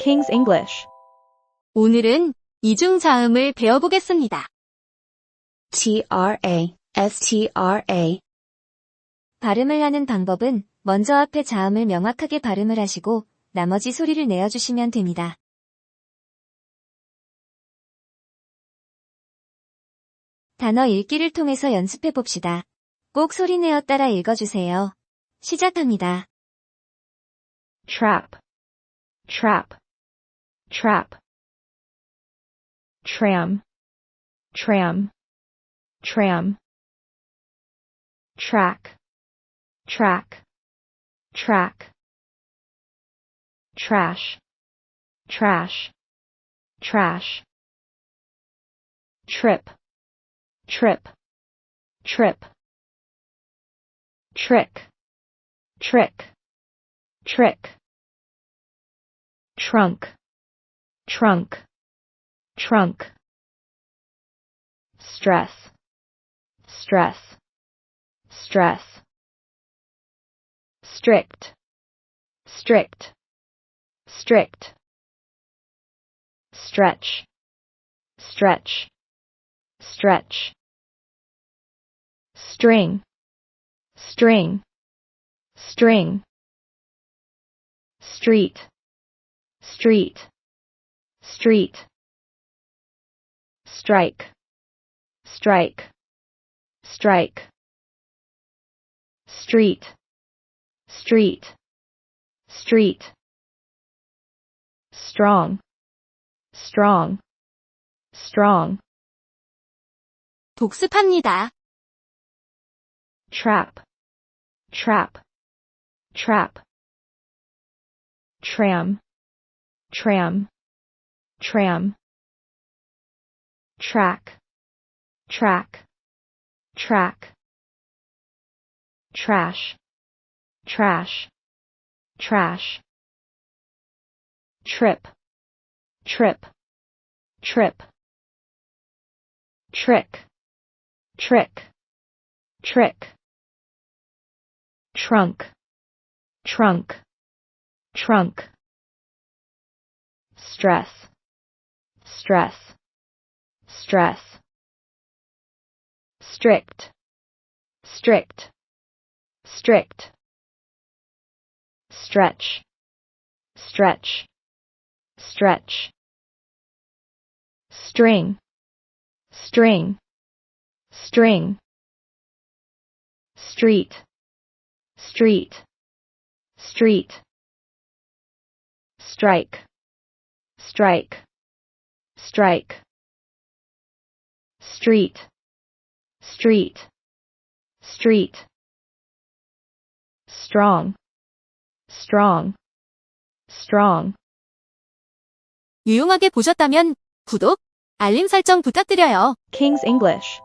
King's English. 오늘은 이중자음을 배워보겠습니다. T-R-A, S-T-R-A. 발음을 하는 방법은 먼저 앞에 자음을 명확하게 발음을 하시고 나머지 소리를 내어주시면 됩니다. 단어 읽기를 통해서 연습해 봅시다. 꼭 소리 내어 따라 읽어주세요. 시작합니다. Trap. Trap. Trap. Tram. Tram. Tram. Track. Track. Track. Trash. Trash. Trash. Trip. Trip. Trip. Trick. Trick. Trick. Trunk. Trunk. Trunk. Stress. Stress. Stress. Strict. Strict. Strict. Stretch. Stretch. Stretch. String. String. String. Street. Street Street. Strike. Strike. Strike. Street. Street. Street. Strong. Strong. Strong. 복습합니다. Trap. Trap. Trap. Tram. Tram. Tram. Track. Track. Track. Trash. Trash. Trash. Trip. Trip. Trip. Trick. Trick. Trick. Trunk. Trunk. Trunk. Stress. Stress. Stress. Strict. Strict. Strict. Stretch. Stretch. Stretch. String. String. String. Street. Street. Street. Strike. Strike Strike. Street. Street. Street. Strong. Strong. Strong. 유용하게 보셨다면 구독, 알림 설정 부탁드려요. King's English.